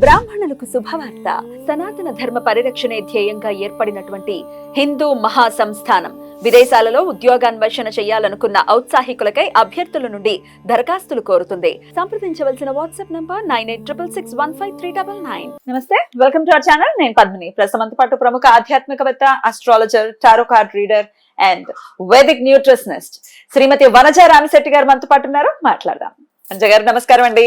బ్రాహ్మణులకు శుభవార్త. సనాతన ధర్మ పరిరక్షణే ధ్యేయంగా ఏర్పడినటువంటి హిందూ మహాసంస్థానం. విదేశాలలో ఉద్యోగాన్వేషణ చేయాలనుకున్న ఔత్సాహికులకై అభ్యర్థుల నుండి దరఖాస్తులు కోరుతుంది. సంప్రదించవలసిన WhatsApp number nine eight triple six one five three double nine. నమస్తే వెల్కమ్ టు అవర్ ఛానల్. నేను పద్మిని. ప్రస్తుతం పాటు ప్రముఖ ఆధ్యాత్మికవేత్త astrologer tarot card reader and vedic nutritionist Shrimati Vanaja Ramisetty garu మనతో పాటు ఉన్నారు. మాట్లాడదాం. వనజ గారు నమస్కారం అండి.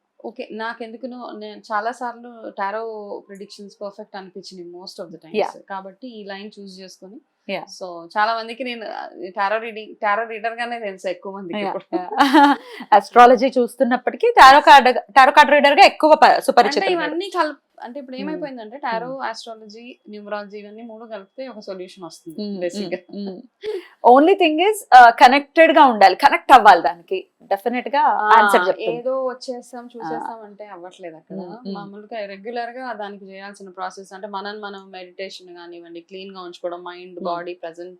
ఓకే నాకెందుకునో నేను చాలా సార్లు టారో ప్రిడిక్షన్స్ పర్ఫెక్ట్ అనిపించింది మోస్ట్ ఆఫ్ ద. టైమ్స్ కాబట్టి ఈ లైన్ చూస్ చేసుకొని. సో చాలా మందికి నేను టారో రీడింగ్ టారో రీడర్ గానే తెలుసు ఎక్కువ మందికి ఇప్పుడు. Astrology చూస్తున్నప్పటికీ tarot card tarot card రీడర్గా ఎక్కువ సుపరిచితం. ఇవన్నీ కల్ అంటే ఇప్పుడు Hmm. ఏమైపోయిందంటే టారో ఆస్ట్రాలజీ న్యూమరాలజీ ఇవన్నీ మూడు కలిపితే ఒక సొల్యూషన్ వస్తుంది బేసిక్ ఓన్లీ థింగ్ ఇస్ కనెక్టెడ్గా ఉండాలి కనెక్ట్ అవ్వాలి దానికి. డెఫినెట్గా ఆన్సర్ ఏదో వచ్చేస్తాం చూసేస్తాం అంటే అవ్వట్లేదు అక్కడ. ఉమ్. మామూలుగా రెగ్యులర్గా దానికి చేయాల్సిన ప్రాసెస్ అంటే మనం మనం మెడిటేషన్ కానివ్వండి క్లీన్గా ఉంచుకోవడం mind body present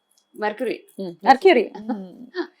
Mercury Mercury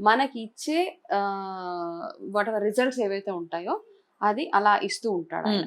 మనకి ఇచ్చే వాట్ ఎవర్ రిజల్ట్స్ ఏవైతే ఉంటాయో అది అలా ఇస్తూ ఉంటాడు ఆయన.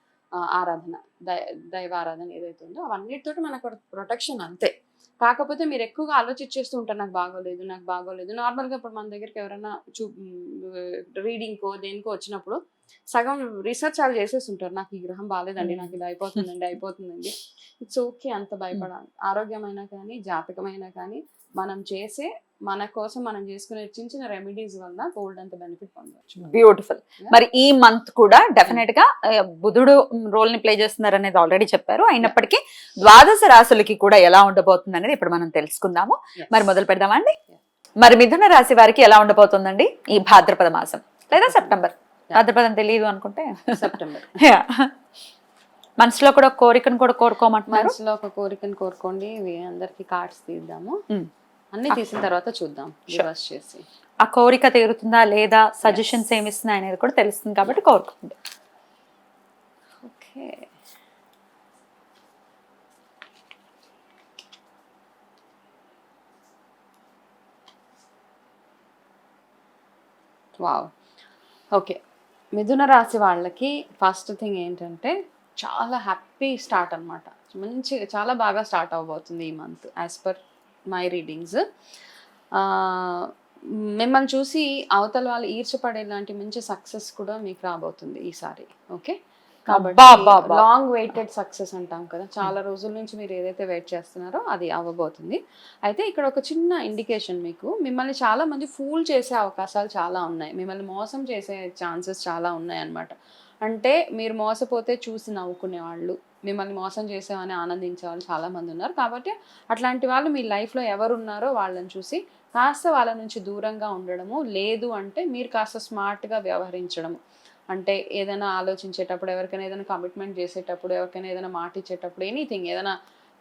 ఆరాధన దై దైవ ఆరాధన ఏదైతే ఉందో అవన్నిటితోటి మనకు ప్రొటెక్షన్ అంతే. కాకపోతే మీరు ఎక్కువగా ఆలోచించేస్తూ ఉంటారు నాకు బాగోలేదు నాకు బాగోలేదు. నార్మల్గా ఇప్పుడు మన దగ్గరికి ఎవరైనా చూ రీడింగ్కో దేనికో వచ్చినప్పుడు సగం రీసెర్చ్ వాళ్ళు చేసేస్తుంటారు. నాకు ఈ గ్రహం బాగాలేదండి నాకు ఇది అయిపోతుందండి అయిపోతుందండి. ఇట్స్ ఓకే అంత భయపడాలి. ఆరోగ్యమైనా కానీ జాతకమైనా కానీ మనం చేసే మన కోసం మనం చేసుకునే చిన్న చిన్న రెమెడీస్ వల్ల గోల్డ్ అంత బెనిఫిట్ పొందవచ్చు. బ్యూటిఫుల్ మరి ఈ మంత్ కూడా డెఫినెట్గా ఆ, బుధుడు రోల్ని ప్లే చేస్తున్నారు అనేది ఆల్రెడీ చెప్పారు. అయినప్పటికీ ద్వాదశ రాశులకి కూడా ఎలా ఉండబోతుంది అనేది ఇప్పుడు మనం తెలుసుకుందాము. మరి మొదలు పెడదామా అండి? మరి మిథున రాశి వారికి ఎలా ఉండబోతుందండి? ఈ భాద్రపద మాసం లేదా సెప్టెంబర్? భాద్రపదం తెలియదు అనుకుంటే. సెప్టెంబర్. మనసులో కూడా కోరికను కూడా కోరుకోమంటున్నారు? మనసులో ఒక కోరికను కోరుకోండి. ఇవి అందరికి కార్డ్స్ తీద్దాము. అన్ని తీసిన తర్వాత చూద్దాం. రివర్స్ చేసి. ఆ కోరిక తీరుతుందా లేదా? సజెషన్స్ ఏమి ఇస్తున్నాయి అనేది కూడా తెలుస్తుంది కాబట్టి కోరుకోండి. ఓకే. వావ్. ఓకే. మిథున రాశి వాళ్ళకి ఫస్ట్ థింగ్ ఏంటంటే చాలా హ్యాపీ స్టార్ట్ అన్నమాట. మంచి చాలా బాగా స్టార్ట్ అవబోతుంది ఈ month as per my readings మిమ్మల్ని చూసి అవతల వాళ్ళు ఈర్చపడే లాంటి మంచి సక్సెస్ కూడా మీకు రాబోతుంది ఈసారి ఓకే కాబట్టి. లాంగ్ వెయిటెడ్ సక్సెస్ అంటాం కదా. చాలా రోజుల నుంచి మీరు ఏదైతే వెయిట్ చేస్తున్నారో అది అవ్వబోతుంది. అయితే ఇక్కడ ఒక చిన్న ఇండికేషన్ మీకు. మిమ్మల్ని చాలా మంది ఫూల్ చేసే అవకాశాలు చాలా ఉన్నాయి. మిమ్మల్ని మోసం చేసే ఛాన్సెస్ చాలా ఉన్నాయి అన్నమాట. అంటే మీరు మోసపోతే చూసి నవ్వుకునే వాళ్ళు మిమ్మల్ని మోసం చేసామని ఆనందించే వాళ్ళు చాలామంది ఉన్నారు. కాబట్టి అట్లాంటి వాళ్ళు మీ లైఫ్లో ఎవరు ఉన్నారో వాళ్ళని చూసి కాస్త వాళ్ళ నుంచి దూరంగా ఉండడము లేదు అంటే మీరు కాస్త స్మార్ట్గా వ్యవహరించడము. అంటే ఏదైనా ఆలోచించేటప్పుడు ఎవరికైనా ఏదైనా కమిట్మెంట్ చేసేటప్పుడు ఎవరికైనా ఏదైనా మాట ఇచ్చేటప్పుడు ఎనీథింగ్ ఏదైనా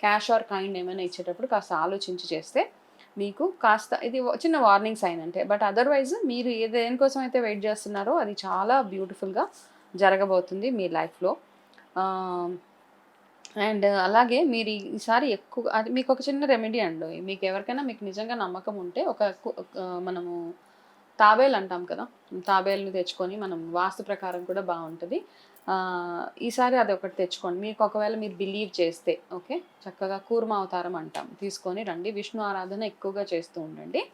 క్యాష్ ఆర్ కైండ్ ఏమైనా ఇచ్చేటప్పుడు కాస్త ఆలోచించి చేస్తే మీకు కాస్త ఇది చిన్న వార్నింగ్ సైన్ అంటే బట్ అదర్వైజ్ మీరు ఏ దేనికోసం అయితే వెయిట్ చేస్తున్నారో అది చాలా బ్యూటిఫుల్గా జరగబోతుంది మీ లైఫ్లో. అండ్ అలాగే మీరు ఈసారి ఎక్కువ అది మీకు ఒక చిన్న రెమెడీ అండి. మీకు ఎవరికైనా మీకు నిజంగా నమ్మకం ఉంటే ఒక కు- మనము తాబేలు అంటాం కదా తాబేలుని తెచ్చుకొని మనం వాస్తు ప్రకారం కూడా బాగుంటుంది. ఈసారి అది ఒకటి తెచ్చుకోండి. మీకు ఒకవేళ మీరు బిలీవ్ చేస్తే ఓకే? చక్కగా కూర్మ అవతారం అంటాం. తీసుకొని రండి. విష్ణు ఆరాధన ఎక్కువగా చేస్తూ ఉండండి.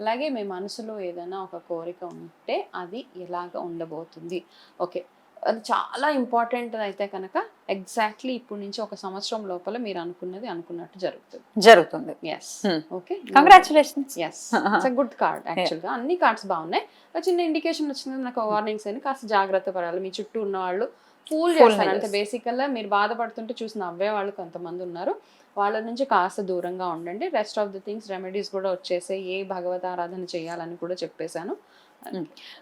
అలాగే మీ మనసులో ఏదైనా ఒక కోరిక ఉంటే అది ఎలాగ ఉండబోతుంది? ఓకే. అది చాలా ఇంపార్టెంట్ అయితే కనుక ఎగ్జాక్ట్లీ ఇప్పుడు నుంచి ఒక సంవత్సరం లోపల మీరు అనుకున్నది అనుకున్నట్టు జరుగుతుంది. జరుగుతుంది. Yes. Okay congratulations yes it's good card యాక్చువల్గా అన్ని కార్డ్స్ బాగున్నాయి. చిన్న ఇండికేషన్ వచ్చింది నాకు వార్నింగ్స్ అని కాస్త జాగ్రత్త పడాలి. మీ చుట్టూ ఉన్న వాళ్ళు ఫూల్ చేస్తారు. అంటే. బేసికల్గా మీరు బాధపడుతుంటే చూసి నవ్వే వాళ్ళు కొంతమంది ఉన్నారు. వాళ్ళ నుంచి కాస్త దూరంగా ఉండండి. Rest of the things remedies కూడా వచ్చేసాయి. ఏ భగవత ఆరాధన చేయాలని కూడా చెప్పేశాను.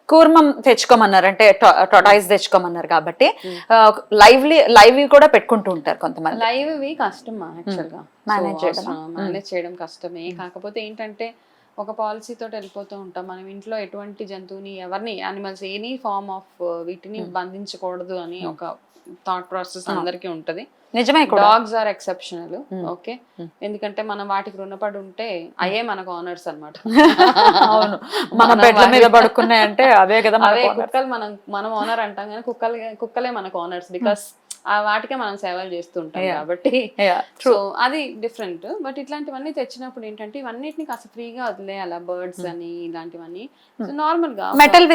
కూర్మం తెచ్చుకోమన్నారు అంటే టొటాయిస్ తెచ్చుకోమన్నారు కాబట్టి Hmm. లైవ్లీ లైవ్ కూడా పెట్టుకుంటూ ఉంటారు కొంతమంది. లైవ్ వి కష్టమా యాక్చువల్గా Manage చేయడమా? మేనేజ్ చేయడం కష్టమే. కాకపోతే ఏంటంటే ఒక పాలసీ తోటి వెళ్ళిపోతూ ఉంటాం. మనం ఇంట్లో ఎటువంటి జంతువుని ఎవరిని యానిమల్స్ ఎనీ ఫార్మ్ ఆఫ్ వీటిని Hmm. బంధించకూడదు అని Hmm. ఒక థాట్ ప్రాసెస్ అందరికీ ఉంటది. నిజమే dogs are exceptional Hmm. Okay Hmm. ఎందుకంటే మనం వాటికి రుణపడి ఉంటే అయ్యే మనకు ఆనర్స్ అన్నమాట. అవును. మన బెడ్ల మీద పడుకున్నాయంటే అవే కదా అవే కుక్కలు మనం మనం ఓనర్ అంటాం కానీ కుక్కలు కుక్కలే మనకు ఓనర్స్ బికాస్ వాటికే మనం సేవలు చేస్తుంటాం. కాబట్టి. సో అది డిఫరెంట్ బట్ ఇట్లాంటివన్నీ తెచ్చినప్పుడు ఏంటంటే ఇవన్నిటిని కాస్త ఫ్రీగా వదిలేయాల? Birds Hmm. అని ఇలాంటివన్నీ. సో నార్మల్గా మెటల్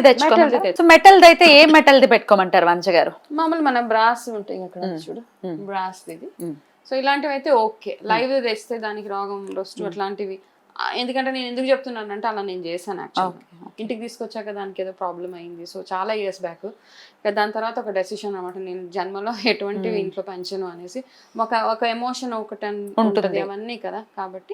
సో మెటల్ అయితే ఏ మెటల్ ది పెట్టుకోమంటారు వంచ గారు? మామూలు మన బ్రాస్ ఉంటాయి అక్కడ Hmm. చూడు? Hmm. బ్రాస్ ఇది. Hmm. సో ఇలాంటివి అయితే ఓకే లైవ్ తెస్తే దానికి రోగం రొస్టు అట్లాంటివి ఆ, ఎందుకంటే నేను ఎందుకు చెప్తున్నానంటే అలా నేను చేశాను యాక్చువల్ ఇంటికి తీసుకొచ్చాక దానికి ఏదో ప్రాబ్లం అయింది. సో చాలా ఇయర్స్ బ్యాక్ దాని తర్వాత ఒక డెసిషన్ అనమాట నేను జన్మలో ఎటువంటివి Hmm. ఇంట్లో పెంచను అనేసి ఒక ఒక ఎమోషన్ ఒకటి ఉంటుంది. అవన్నీ కదా. కాబట్టి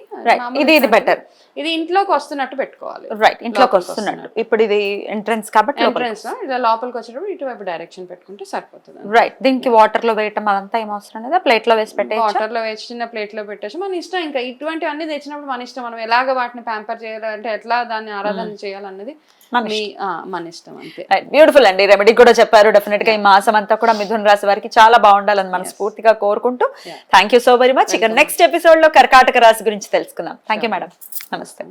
ఇది ఇది బెటర్ ఇది ఇంట్లోకి వస్తున్నట్టు పెట్టుకోవాలి. రైట్ ఇంట్లోకి వస్తున్నట్టు. ఇప్పుడు ఇది ఎంట్రన్స్ కాబట్టి ఎంట్రన్స్ ఇలా లోపలికి వచ్చేటప్పుడు ఇటువైపు డైరెక్షన్ పెట్టుకుంటే సరిపోతుంది. రైట్ దీనికి వాటర్లో వేయటం అదంతా ఏం అవసరం లేదా? ప్లేట్లో వేసి పెట్టేయచ్చా? వాటర్లో వేసి చిన్న ప్లేట్లో పెట్టేసి మన ఇష్టం ఇంకా ఇటువంటివన్నీ తెచ్చినప్పుడు మన ఇష్టం మనం ఎలాగ వాటిని ప్యాంపర్ చేయాలంటే ఎట్లా దాన్ని ఆరాధన చేయాలన్నది మన మన ఇష్టం అంతే. బ్యూటిఫుల్ అండి. రెమెడీ కూడా చెప్పారు. డెఫినెట్గా ఈ మాసం అంతా కూడా మిథున్ రాశి వారికి చాలా బాగుండాలని మనస్ఫూర్తిగా కోరుకుంటూ Yeah. Thank you so very much ఇక. నెక్స్ట్ ఎపిసోడ్లో కర్కాటక రాశి గురించి తెలుసుకుందాం. Thank you. మేడం నమస్తే